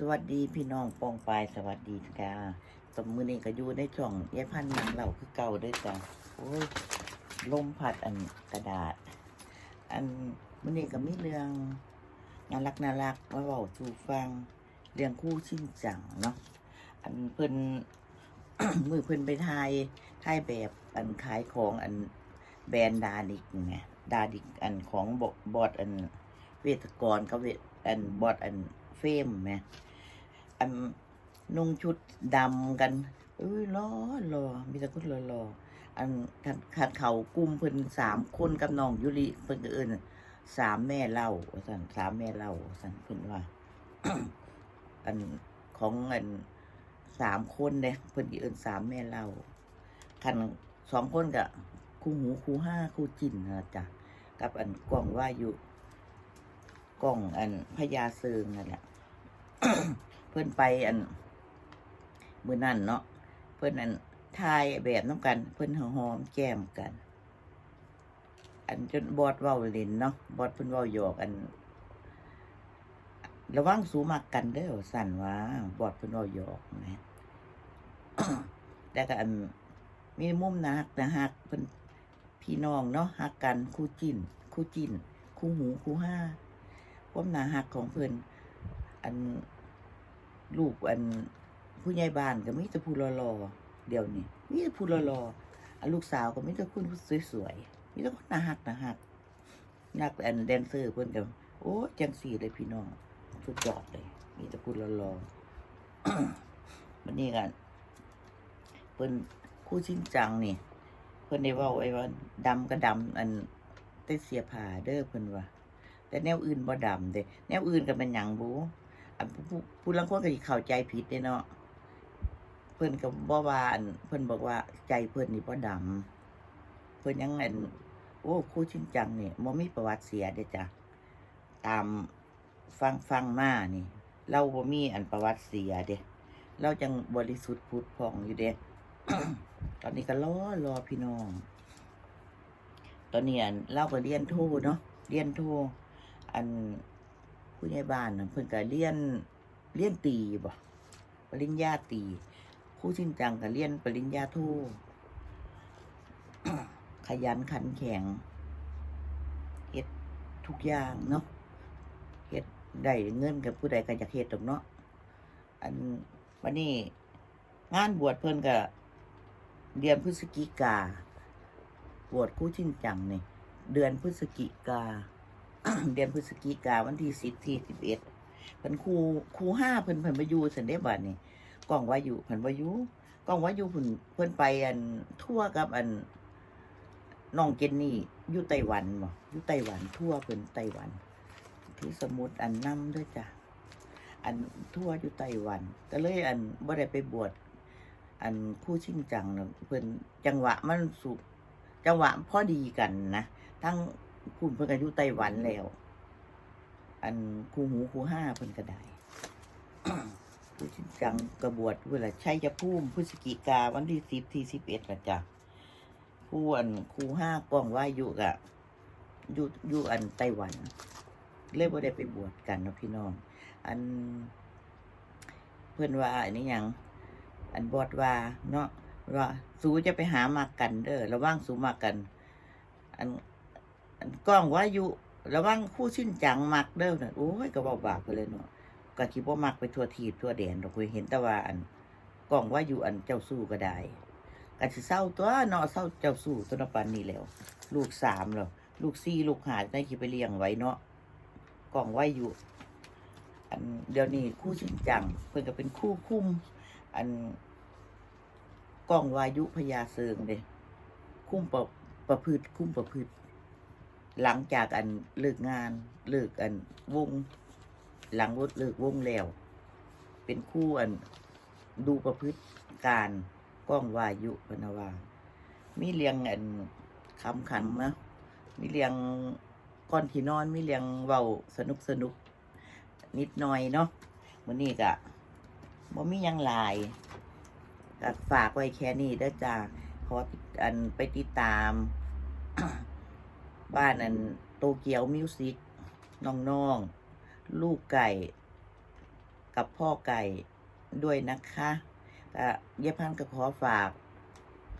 สวัสดีพี่น้องปองปายสวัสดีค่ะสมมือนี้ก็อยู่ในช่องยายพันธ์นางเหล่าคือเก่าด้วยจ้ะโอ้ยลมพัดอันกระดาษ อันมือนี้ก็มีเรื่องน่ารักน่ารักมาเว้าสู่ฟังเรื่องคู่ชินจังเนาะอันเพิ่นมือเพิ่นไปถ่ายถ่ายแบบอันขายของอันแบรนด์ดาดิกไงดาดิกอันของบอบอดอันเวทกรกับเวทอันบอดอัน เฟมไหมอันนุ่งชุดดำกันเอ้ยรอรอมีแต่คนรอรออันขัดขัดเขากุมเพิ่นสามคนกับน้องยุริเพิ่นเอิ้นสามแม่เล่าว่าซั่นสามแม่เล่าว่าซั่นเพิ่นว่า อันของอันสามคนเด้เพิ่นเอิ้นสามแม่เล่าคันสองคนก็คู่หูคู่ห้าคู่จินนะจ๊ะกับอันกล่องว่าอยู่ กล่องอันพญาเซิงนั่นแหละเพิ่อนไปอันมือนั้นเนาะเพิ่อนอันทายแบบน้ำกัน เพิ่อนหอมแก้มกัน อันจนบอดเว้าล่นเนาะบอดเพิ่อนเว้าหยอกอัน ระวังสูมักกันเด้อสั่นว่าบอดเพิ่อนเว้าหยอกนะแต่ก็อันมีมุมนะฮักนะฮักเพิ่อนพี่น้องเนาะฮักกันคู่จิ้นคู่จิ้นคู่หูคู่ห้า ความน่าฮักของเพิ่นอันลูกอันผู้ใหญ่บ้านก็มีแต่ผู้รอๆเดี๋ยวนี้มีแต่ผู้รอๆอันลูกสาวก็มีแต่คนสวยๆมีแต่คนน่าฮักน่าฮักนักอันแดนเซอร์เพิ่นก็โอ้จังสี่เลยพี่น้องสุดยอดเลย มีแต่ผู้รอๆวันนี้กันเพิ่นคู่ชิ้นจังนี่ เพิ่นได้ว้าไว้ว่าดำก็ดำอันแต่เสียผ้าเด้อเพิ่นว่า แต่แนวอื่นบ่ดำเด้แนวอื่นก็เป็นหยังบูอันผู้ผู้ลางคนก็สิเข้าใจผิดเด้เนาะเพิ่นก็บ่ว่าอันเพิ่นบอกว่าใจเพิ่นนี่บ่ดำเพิ่นยังอันโอ้คู่ชินจังนี่บ่มีประวัติเสียเด้จ้ะตามฟังฟังมานี่ เราบ่มีอันประวัติเสียเด้เราจังบริสุทธิ์ผุดผ่องอยู่เด้ตอนนี้ก็รอรอพี่น้อง ตอนนี้อันเราก็เรียนโทเนาะเรียนโท อันผู้ใหญ่บ้านน่ะเพิ่นก็เรียนเรียนตีบ่ปริญญาตีครู่ชินจังก็เรียนปริญญาโทขยันขันแข็งเฮ็ดทุกอย่างเนาะเฮ็ดได้เงินกับผู้ใดก็อยากเฮ็ดดอกเนาะอันวันนี้งานบวชเพิ่นก็เดือนพฤศจิกา บวชคู่ชินจังนี่ เดือนพฤศจิกา เดือนพฤศจิกาวันที่สิบที่สิบเอ็ดเพิ่นครูครูห้าเพิ่นเพิ่นมาอยู่สันเดบัดนี่กล้องว่าอยุเพิ่นวาอยุกล้องว่าอยุเพิ่นเพิ่นไปอันทั่วกับอันน้องเจนนี่อยู่ไต้หวันบ่อยู่ไต้หวันทั่วเพิ่นไต้หวันที่สมุดอันนำด้วยจ้ะอันทั่วอยู่ไต้หวันก็เลยอันบ่ได้ไปบวชอันคู่ชิงจังน่ะเพิ่นจังหวะมันสุจังหวะพอดีกันนะทั้ง คุณเพิ่นก็อยู่ไต้หวันแล้ว อันคู่หูคู่ห้าเพิ่นก็ได้คู่ชิจังกระบวชเวลาใชัยภูมพฤศจิกาวันที่สิบที่สิบเอ็ดนะจ๊ะคู่อันคู่ห้ากล้องว่าอยู่กะอยู่อยู่อันไต้หวัน เลยบ่ได้ไปบวชกันนะพี่น้อง อัน เพื่อนว่าอันนี้ยัง อันบอดว่า เนาะว่าสูจะไปหามากันเด้อระว่างสูมากัน อัน กล้องว่าอยู่ระว่างคู่ชิ้นจังมักเด้อน่ะโอ้ยก็บอกบากไปเลยเนาะก็คิดว่ามักไปทั่วทีทั่วแดนเราเคยเห็นแต่ว่าอันกล้องว่าอยู่อันเจ้าสู้ก็ได้ก็สิเศร้าตัวเนาะเศร้าเจ้าสู้ตัวนปานนี้แล้ว ลูกสามแล้วลูกสี่ลูกหาได้คิดไปเลี้ยงไว้เนาะกล้องวาอยู่ อันเดี๋ยวนี้คู่ชิ้นจังเพิ่นก็เป็นคู่คุ้มอันกล้องวายุพญาเซิงเด้คุ้มประประพฤติคุ้มประพฤติ หลังจากอันเลิกงานเลิกอันวง หลังเลิกวงแล้ว เป็นคู่อันดูประพฤติการกล้องวายุพนาวามีเรียงอันคำขันนะมีเรียงก้อนที่นอนมีเรียงเว้าสนุกสนุกนิดหน่อยเนาะมื้อนี้ก็บ่มียังลายกฝากไว้แค่นี้ด้จ้าขออันไปติดตาม บ้านอันโตเกียวมิวสิกน้องๆ ลูกไก่ กับพ่อไก่ด้วยนะคะก็ยายพันก็ขอฝาก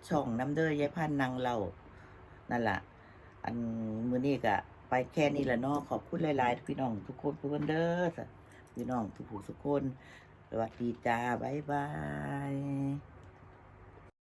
ช่องน้ำเด้อยายพันนางเรา นั่นล่ะ อันมือนี้ก็ไปแค่นี้ละเนาะขอบคุณหลายๆพี่น้องทุกคนทุกคนเด้อพี่น้องทุกผู้ทุกคน สวัสดีจ้า บ๊ายบาย